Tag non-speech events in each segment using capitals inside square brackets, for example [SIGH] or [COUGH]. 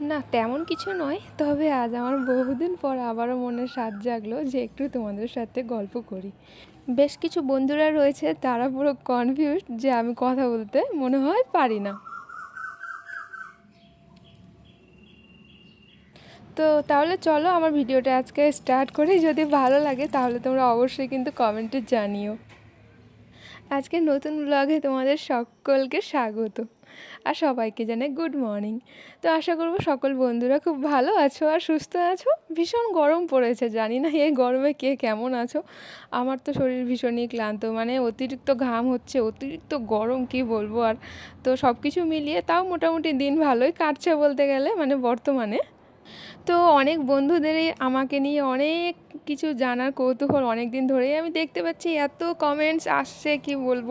না, তেমন কিছু নয়। তবে আজ আমার বহুদিন পর আবারও মনে স্বাদ জাগলো যে একটু তোমাদের সাথে গল্প করি। বেশ কিছু বন্ধুরা রয়েছে, তারা পুরো কনফিউজ যে আমি কথা বলতে মনে হয় পারি না। তো তাহলে চলো আমার ভিডিওটা আজকে স্টার্ট করি। যদি ভালো লাগে তাহলে তোমরা অবশ্যই কিন্তু কমেন্টে জানিও। আজকে নতুন ব্লগে তোমাদের সকলকে স্বাগত। আর সবাইকে জানাই গুড মর্নিং তো আশা করব সকল বন্ধুরা খুব ভালো আছো আর সুস্থ আছো। ভীষণ গরম পড়েছে, জানি না এই গরমে কে কেমন আছো। আমার তো শরীর ভীষণই ক্লান্ত মানে অতিরিক্ত ঘাম হচ্ছে, অতিরিক্ত গরম কি বলব আর। তো সব কিছু মিলিয়ে তাও মোটামুটি দিন ভালোই কাটছে বলতে গেলে মানে বর্তমানে। তো অনেক বন্ধুদেরই আমাকে নিয়ে অনেক কিছু জানার কৌতূহল অনেক দিন ধরেই আমি দেখতে পাচ্ছি, এত কমেন্টস আসছে, কি বলব?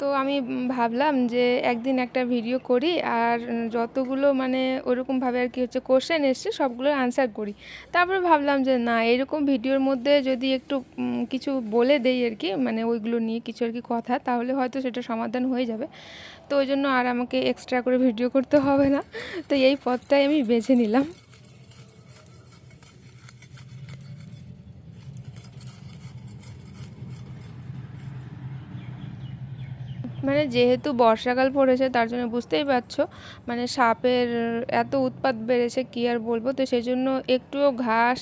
তো আমি ভাবলাম যে একদিন একটা ভিডিও করি আর যতগুলো মানে ওরকমভাবে আর কি হচ্ছে কোশ্চেন এসছে, সবগুলোর আনসার করি। তারপরে ভাবলাম যে না, এরকম ভিডিওর মধ্যে যদি একটু কিছু বলে দেই আর কি মানে ওইগুলো নিয়ে কিছু আর কি কথা, তাহলে হয়তো সেটা সমাধান হয়ে যাবে। তো ওই জন্য আর আমাকে এক্সট্রা করে ভিডিও করতে হবে না। তো এই পথটাই আমি বেছে নিলাম। মানে যেহেতু বর্ষাকাল পড়েছে, তার জন্য বুঝতেই পারছ মানে সাপের এত উৎপাত বেড়েছে, কী আর বলব? তো সেই জন্য একটুও ঘাস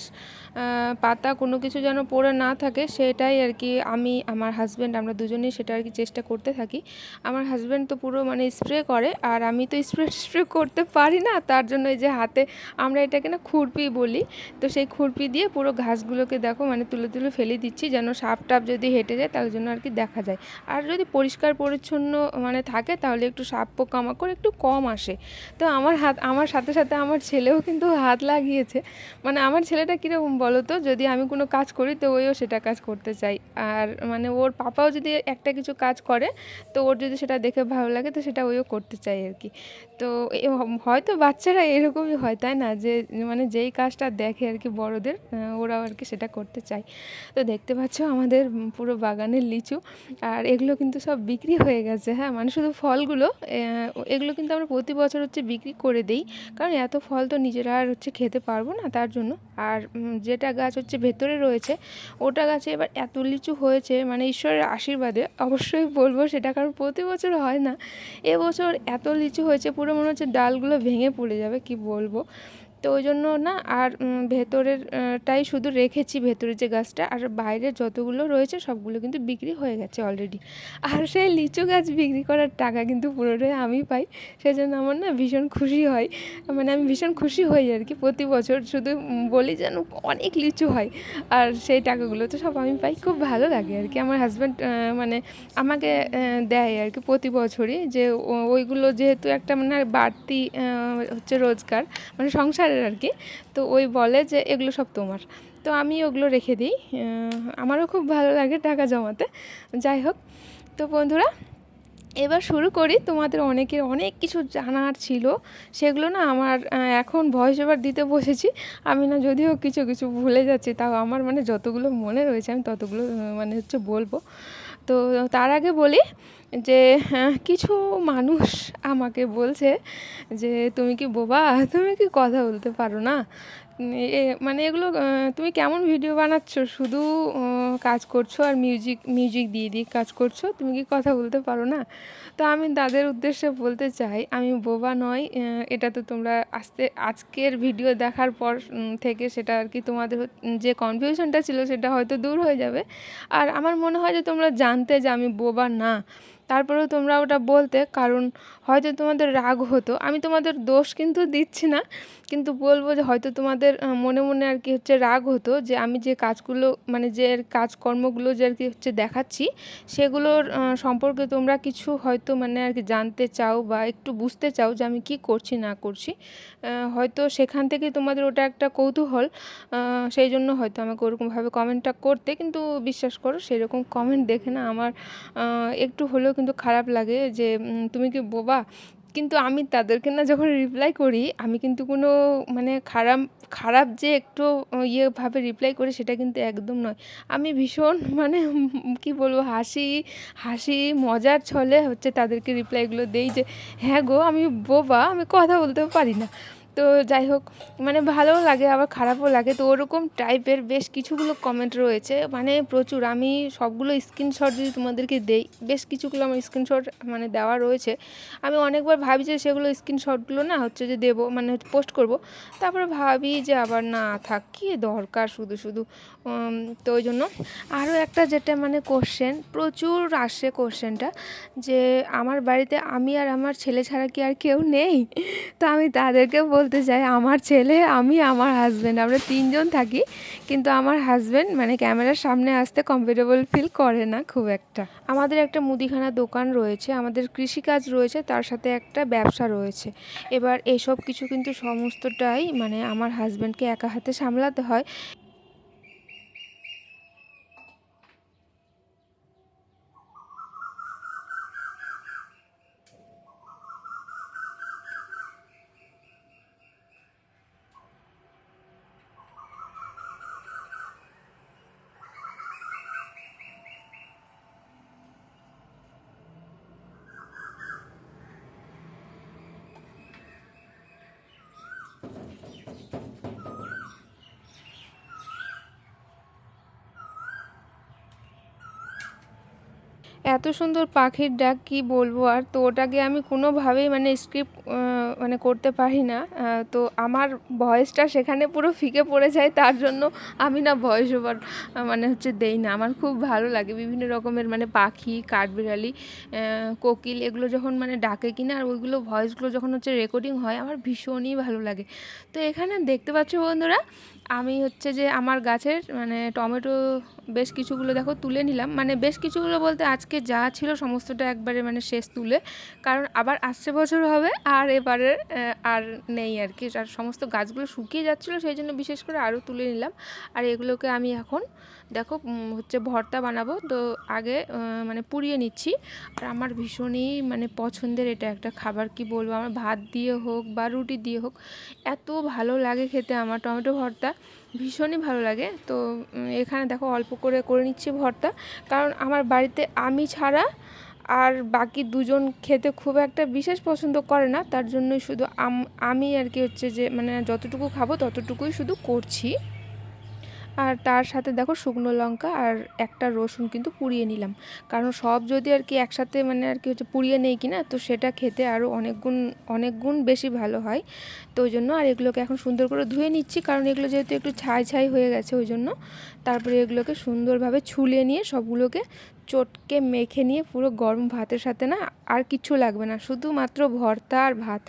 পাতা কোনো কিছু যেন পড়ে না থাকে, সেটাই আর কি আমি, আমার হাজব্যান্ড আমরা দুজনেই সেটা আর কি চেষ্টা করতে থাকি। আমার হাজব্যান্ড তো পুরো মানে স্প্রে করে, আর আমি তো স্প্রে স্প্রে [LAUGHS] করতে পারি না, তার জন্য এই যে হাতে আমরা এটাকে না খুরপি বলি, তো সেই খুরপি দিয়ে পুরো ঘাসগুলোকে দেখো মানে তুলে তুলে ফেলে দিচ্ছি, যেন সাপ টাপ যদি হেঁটে যায়, তার জন্য আর কি দেখা যায়। আর যদি পরিষ্কার পরিচ্ছন্ন মানে থাকে, তাহলে একটু সাপ পোকামাকড় একটু কম আসে। তো আমার হাত, আমার সাথে সাথে আমার ছেলেও কিন্তু হাত লাগিয়েছে। মানে আমার ছেলেটা কীরকম বলো তো যদি আমি কোনো কাজ করি তো ওইও সেটা কাজ করতে চাই। আর মানে ওর পাপাও যদি একটা কিছু কাজ করে, তো ওর যদি সেটা দেখে ভালো লাগে তো সেটা ওইও করতে চাই আর কি। তো হয়তো বাচ্চারা এরকমই হয়, তাই না? যে মানে যেই কাজটা দেখে আর কি বড়দের ওরাও আর কি সেটা করতে চায়। তো দেখতে পাচ্ছ আমাদের পুরো বাগানের লিচু, আর এগুলো কিন্তু সব বিক্রি হয়ে গেছে। হ্যাঁ মানে শুধু ফলগুলো এগুলো কিন্তু আমরা প্রতি বছর হচ্ছে বিক্রি করে দিই। কারণ এত ফল তো নিজেরা আর হচ্ছে খেতে পারব না তার জন্য। আর যেটা গাছ হচ্ছে ভেতরে রয়েছে, ওটা গাছে এবার এত লিচু হয়েছে মানে ঈশ্বরের আশীর্বাদে, অবশ্যই বলব সেটা কারণ প্রতি বছর হয় না। এবছর এত লিচু হয়েছে, পুরো মনে হচ্ছে ডালগুলো ভেঙে পড়ে যাবে, কি বলব? তো ওই জন্য না আর ভেতরের টাই শুধু রেখেছি ভেতরের যে গাছটা। আর বাইরের যতগুলো রয়েছে সবগুলো কিন্তু বিক্রি হয়ে গেছে অলরেডি আর সেই লিচু গাছ বিক্রি করার টাকা কিন্তু পুরোটাই আমি পাই। সেজন্য আমার না ভীষণ খুশি হয়। মানে আমি ভীষণ খুশি হই আর কি প্রতি বছর। শুধু বলি যেন অনেক লিচু হয়। আর সেই টাকাগুলো তো সব আমি পাই। খুব ভালো লাগে আর কি। আমার হাজব্যান্ড মানে আমাকে দেয় আর কি প্রতি বছরই যে ওইগুলো যেহেতু একটা মানে বাড়তি হচ্ছে রোজগার। মানে সংসার সংসারের আর কি। তো ওই বলে যে, এগুলো সব তোমার। তো আমি ওগুলো রেখে দিই। আমারও খুব ভালো লাগে টাকা জমাতে। যাই হোক, তো বন্ধুরা, এবার শুরু করি। তোমাদের অনেকের অনেক কিছু জানার ছিল। সেগুলো না আমার এখন ভয়েস ওভার দিতে বসেছি। আমি না যদিও কিছু কিছু ভুলে যাচ্ছি, তাও আমার মানে যতগুলো মনে রয়েছে, আমি ততগুলো মানে হচ্ছে বলব। তো তার আগে বলি যে হ্যাঁ, কিছু মানুষ আমাকে বলছে যে তুমি কি বোবা? তুমি কি কথা বলতে পারো না? এ মানে এগুলো তুমি কেমন ভিডিও বানাচ্ছ? শুধু কাজ করছ আর মিউজিক মিউজিক দিয়ে দিয়ে কাজ করছ? তুমি কি কথা বলতে পারো না? তো আমি তাদের উদ্দেশ্যে বলতে চাই, আমি বোবা নয় এটা তো তোমরা আস্তে, আজকের ভিডিও দেখার পর থেকে সেটা আর কি তোমাদের যে কনফিউশনটা ছিল সেটা হয়তো দূর হয়ে যাবে। আর আমার মনে হয় যে তোমরা জানতে যে আমি বোবা না। তারপরেও তোমরা ওটা বলতে, কারণ হয়তো তোমাদের রাগ হতো। আমি তোমাদের দোষ কিন্তু দিচ্ছি না, কিন্তু বলব যে হয়তো তোমাদের মনে মনে আর কি হচ্ছে রাগ হতো যে আমি যে কাজগুলো মানে যে কাজকর্মগুলো যে আর কি হচ্ছে দেখাচ্ছি, সেগুলোর সম্পর্কে তোমরা কিছু হয়তো মানে আর কি জানতে চাও বা একটু বুঝতে চাও যে আমি কি করছি, না করছি। হয়তো সেখান থেকে তোমাদের ওটা একটা কৌতূহল সেই জন্য হয়তো আমাকে ওরকমভাবে কমেন্টটা করতে, কিন্তু বিশ্বাস করো সেরকম কমেন্ট দেখে না আমার একটু হলেও কিন্তু খারাপ লাগে যে তুমি কি বোবা? কিন্তু আমি তাদেরকে না যখন রিপ্লাই করি, আমি কিন্তু কোনো মানে খারাপ খারাপ যে একটু ইয়েভাবে রিপ্লাই করি সেটা কিন্তু একদম নয়। আমি ভীষণ [LAUGHS] মানে কি বলব, হাসি হাসি, মজার ছলে হচ্ছে তাদেরকে রিপ্লাইগুলো দেই যে হ্যাঁ গো, আমি বোবা, আমি কথা বলতেও পারি না। তো যাই হোক মানে ভালোও লাগে, আবার খারাপও লাগে। তো ওরকম টাইপের বেশ কিছুগুলো কমেন্ট রয়েছে। মানে প্রচুর, আমি সবগুলো স্ক্রিনশট যদি তোমাদেরকে দেই, বেশ কিছুগুলো আমার স্ক্রিনশট মানে দেওয়া রয়েছে। আমি অনেকবার ভাবি যে সেগুলো স্ক্রিনশটগুলো না হচ্ছে যে দেবো মানে পোস্ট করব। তারপরে ভাবি যে আবার না থাক, কি দরকার শুধু শুধু। তো ওই জন্য। আরও একটা যেটা মানে কোশ্চেন প্রচুর আসে কোশ্চেনটা যে আমার বাড়িতে আমি আর আমার ছেলে ছাড়া কি আর কেউ নেই? তো আমি তাদেরকে বলতে চাই, আমার ছেলে, আমি, আমার হাজব্যান্ড আমরা তিনজন থাকি, কিন্তু আমার হাজব্যান্ড মানে ক্যামেরার সামনে আসতে কমফোর্টেবল ফিল করে না খুব একটা। আমাদের একটা মুদিখানা দোকান রয়েছে, আমাদের কৃষিকাজ রয়েছে, তার সাথে একটা ব্যবসা রয়েছে। এবার এসব কিছু কিন্তু সমস্তটাই মানে আমার হাজব্যান্ডকে একা হাতে সামলাতে হয়। এত সুন্দর পাখির ডাক কি বলব? আর তো ওটাকে আমি কোনোভাবেই মানে স্ক্রিপ্ট মানে করতে পারি না। তো আমার ভয়েসটা সেখানে পুরো ফিকে পড়ে যায়, তার জন্য আমি না ভয়েস ওভার মানে হচ্ছে দেই না। আমার খুব ভালো লাগে বিভিন্ন রকমের মানে পাখি, কাঠবিড়ালি কোকিল এগুলো যখন মানে ডাকে কিনা, আর ওইগুলো ভয়েসগুলো যখন হচ্ছে রেকর্ডিং হয়, আমার ভীষণই ভালো লাগে। তো এখানে দেখতে পাচ্ছ বন্ধুরা, আমি হচ্ছে যে আমার গাছের মানে টমেটো বেশ কিছুগুলো দেখো তুলে নিলাম। মানে বেশ কিছুগুলো বলতে আজকে যা ছিল সমস্তটা একবারে মানে শেষ তুলে। কারণ আবার আসছে বছর হবে, আর এবারে আর নেই আর কি। আর সমস্ত গাছগুলো শুকিয়ে যাচ্ছিল, সেই জন্য বিশেষ করে আরও তুলে নিলাম। আর এগুলোকে আমি এখন, দেখো হচ্ছে ভর্তা বানাবো। তো আগে মানে পুড়িয়ে নিচ্ছি। আর আমার ভীষণই মানে পছন্দের এটা একটা খাবার, কি বলব? আমার ভাত দিয়ে হোক বা রুটি দিয়ে হোক, এত ভালো লাগে খেতে আমার টমেটো ভর্তা। ভীষণই ভালো লাগে। তো এখানে দেখো অল্প করে করে নিচ্ছি ভর্তা। কারণ আমার বাড়িতে আমি ছাড়া আর বাকি দুজন খেতে খুব একটা বিশেষ পছন্দ করে না। তার জন্যই শুধু আম- আর কি হচ্ছে যে মানে যতটুকু খাব ততটুকুই শুধু করছি। আর তার সাথে দেখো শুকনো লঙ্কা আর একটা রসুন কিন্তু পুড়িয়ে নিলাম। কারণ সব যদি আর কি একসাথে মানে আর কি হচ্ছে পুড়িয়ে নেই কিনা, তো সেটা খেতে আরও অনেক গুণ অনেক গুণ বেশি ভালো হয়। তো ওই জন্য আর এগুলোকে এখন সুন্দর করে ধুয়ে নিচ্ছি, কারণ এগুলো যেহেতু একটু ছাই ছাই হয়ে গেছে ওই জন্য। তারপরে এগুলোকে সুন্দরভাবে ছুলে নিয়ে সবগুলোকে চটকে মেখে নিয়ে পুরো গরম ভাতের সাথে না আর কিচ্ছু লাগবে না, শুধুমাত্র ভর্তা আর ভাত।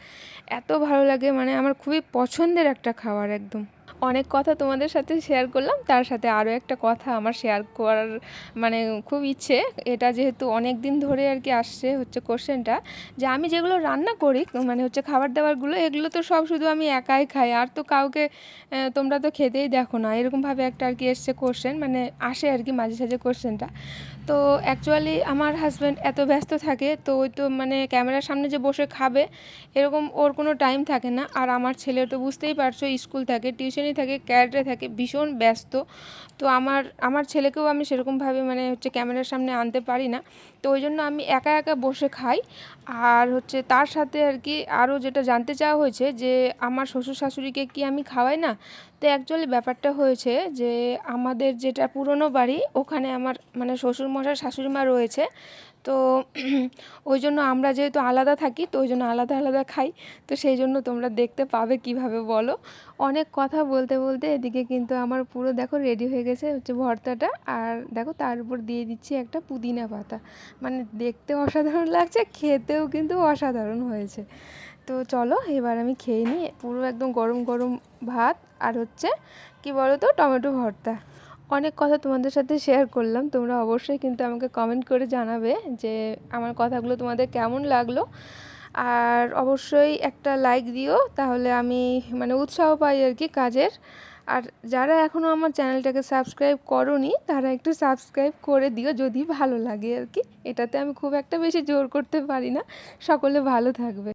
এত ভালো লাগে মানে আমার খুবই পছন্দের একটা খাবার একদম। অনেক কথা তোমাদের সাথে শেয়ার করলাম। তার সাথে আরও একটা কথা আমার শেয়ার করার মানে খুব ইচ্ছে। এটা যেহেতু অনেক দিন ধরে আর কি আসছে হচ্ছে কোশ্চেনটা যে আমি যেগুলো রান্না করি মানে হচ্ছে খাবার দাবারগুলো, এগুলো তো সব শুধু আমি একাই খাই। আর তো কাউকে তোমরা তো খেতেই দেখো না। এরকমভাবে একটা আর কি এসছে কোশ্চেন মানে আসে আর কি মাঝে সাঝে কোশ্চেনটা তো অ্যাকচুয়ালি আমার হাজব্যান্ড এত ব্যস্ত থাকে, তো ওই তো মানে ক্যামেরার সামনে যে বসে খাবে, এরকম ওর কোনো টাইম থাকে না। আর আমার ছেলে তো বুঝতেই পারছ, স্কুল থাকে টিউশনি থাকে ক্যারেটে থাকে, ভীষণ ব্যস্ত। তো আমার আমার ছেলেকেও আমি সেরকমভাবে মানে হচ্ছে ক্যামেরার সামনে আনতে পারি না। তো ওই জন্য আমি একা একা বসে খাই। আর হচ্ছে তার সাথে আর কি আরও যেটা জানতে চাওয়া হয়েছে যে, আমার শ্বশুর শাশুড়িকে কি আমি খাওয়াই না? তো অ্যাকচুয়ালি ব্যাপারটা হয়েছে যে আমাদের যেটা পুরনো বাড়ি, ওখানে আমার মানে শ্বশুরমশাই শাশুড়ি মা রয়েছে। তো [CLEARS THROAT] ওই জন্য আমরা যেহেতু আলাদা থাকি, তো ওই জন্য আলাদা আলাদা খাই। তো সেই জন্য তোমরা দেখতে পাবে কীভাবে বলো। অনেক কথা বলতে বলতে এদিকে কিন্তু আমার পুরো দেখো রেডি হয়ে গেছে হচ্ছে ভর্তাটা। আর দেখো তার উপর দিয়ে দিচ্ছি একটা পুদিনা পাতা। মানে দেখতে অসাধারণ লাগছে, খেতেও কিন্তু অসাধারণ হয়েছে। তো চলো, এবার আমি খেয়ে নিই পুরো একদম গরম গরম ভাত আর হচ্ছে, কি বলো তো টমেটো ভর্তা। অনেক কথা তোমাদের সাথে শেয়ার করলাম, তোমরা অবশ্যই কিন্তু আমাকে কমেন্ট করে জানাবে যে আমার কথাগুলো তোমাদের কেমন লাগল। আর অবশ্যই একটা লাইক দিও, তাহলে আমি মানে উৎসাহ পাই আর কি কাজের। আর যারা এখনও আমার চ্যানেলটাকে সাবস্ক্রাইব করনি, তারা একটু সাবস্ক্রাইব করে দিও যদি ভালো লাগে আর কি। এটাতে আমি খুব একটা বেশি জোর করতে পারি না। সকলে ভালো থাকবে।